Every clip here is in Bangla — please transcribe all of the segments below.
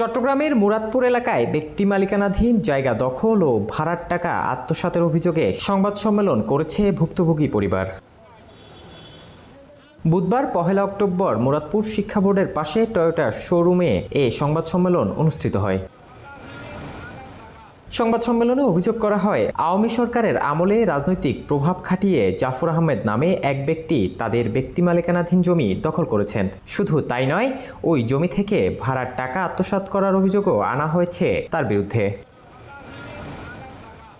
চট্টগ্রামের মুরাদপুর এলাকায় ব্যক্তি মালিকানাধীন জায়গা দখল ও ভাড়ার টাকা আত্মসাতের অভিযোগে সংবাদ সম্মেলন করেছে ভুক্তভোগী পরিবার। বুধবার পহেলা অক্টোবর মুরাদপুর শিক্ষা বোর্ডের পাশে টয়োটার শোরুমে এ সংবাদ সম্মেলন অনুষ্ঠিত হয়। সংবাদ সম্মেলনে অভিযোগ করা হয়, আওয়ামী সরকারের আমলে রাজনৈতিক প্রভাব খাটিয়ে জাফর আহমেদ নামে এক ব্যক্তি তাদের ব্যক্তি মালিকানাধীন জমি দখল করেছেন। শুধু তাই নয়, ওই জমি থেকে ভাড়ার টাকা আত্মসাত করার অভিযোগও আনা হয়েছে তার বিরুদ্ধে।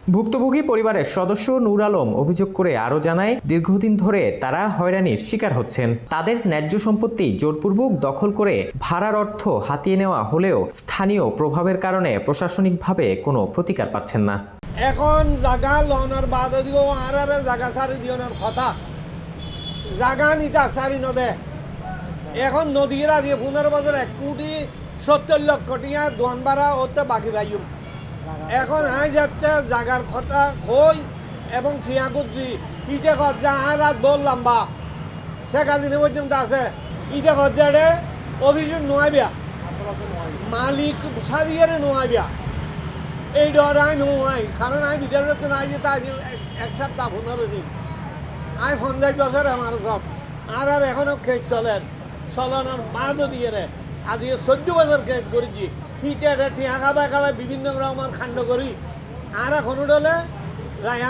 ভুক্তভোগী পরিবারের সদস্য নূর আলম অভিযোগ করে আরও জানায়, দীর্ঘদিন ধরে তারা হয়রানির শিকার হচ্ছেন। তাদের ন্যায্য সম্পত্তি জোরপূর্বক দখল করে ভাড়ার অর্থ হাতিয়ে নেওয়া হলেও স্থানীয় প্রভাবের কারণে প্রশাসনিকভাবে কোনো প্রতিকার পাচ্ছেন না। এখন জাগা লওয়ার বাদ দিও আর আর জাগা সারি দিওনার কথা। জাগা নিতা সারি নদে। এখন নদীরা দিয়ে পনেরো বছর এক কোটি সত্তর লক্ষ টিয়া দোয়ান ভাড়া ওতে বাকি ভাইম এখন আই যাচ্ছে জাগার কথা কই এবং টিয়া কুদ্রি ইতে যা আর রাত বললাম বা শেখ হাসিনা পর্যন্ত আছে। ইতে কত যাড়ে অফিসে নোয়াইবিয়া মালিক সারিয়ারে নোয়াইবিয়া এই ডর আই নোয়াই কারণ আমি বিদ্যালয়ত নাই যে তাই এক সপ্তাহ পনেরো দিন আই পঞ্চাশ বছর আমার ঘর আর আর এখনও খেত চলে। চলনের বাদও দিয়ে রে আজি চোদ্দ বছর খেত করেছি বিভিন্ন খাণ্ড করি আর রায়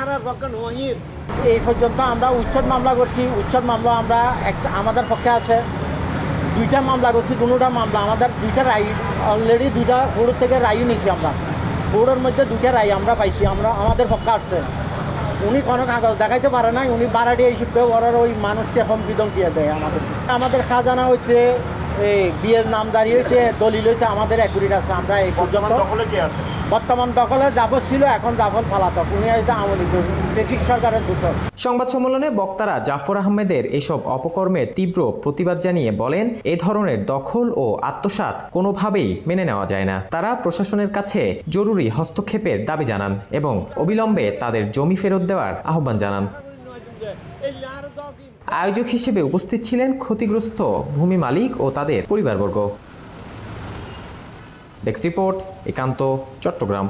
এই পর্যন্ত আমরা উচ্ছেদ মামলা করছি। উচ্ছেদ মামলা আমরা একটা, আমাদের পক্ষে আছে। দুইটা মামলা করছি, দুটা মামলা। আমাদের দুইটা রায় অলরেডি দুইটা কোর্ট থেকে রায়ও নিয়েছি আমরা। কোর্টের মধ্যে দুইটা রায় আমরা পাইছি, আমরা, আমাদের পক্ষে আসছে। উনি কোনো কাগজ দেখাইতে পারে নাই, উনি বাড়াটি এই শিল্পে ওরার ওই মানুষকে হুমকি দমকি দেয় আমাদের। আমাদের খাজানা হইতে এই বিয়ের নামদারি হইতে দলিল হইতে আমাদের অ্যাকুরেট আছে আমরা এই পর্যন্ত দখলে কে আছে? বর্তমান দখলে জাফর ছিল এখন জাফর ফালাতক উনি এটা আমলি বেসিক সরকারের দূষণ সংবাদ সম্মেলনে বক্তারা জাফর আহমেদের এসব অপকর্মের তীব্র প্রতিবাদ জানিয়ে বলেন এ ধরনের দখল ও আত্মসাৎ কোনোভাবেই মেনে নেওয়া যায় না। তারা প্রশাসনের কাছে জরুরি হস্তক্ষেপের দাবি জানান এবং অবিলম্বে তাদের জমি ফেরত দেওয়ার আহ্বান জানান। আয়োজক হিসেবে উপস্থিত ছিলেন ক্ষতিগ্রস্ত ভূমি মালিক ও তাদের পরিবারবর্গ। ডেস্ক রিপোর্ট একান্ত চট্টগ্রাম।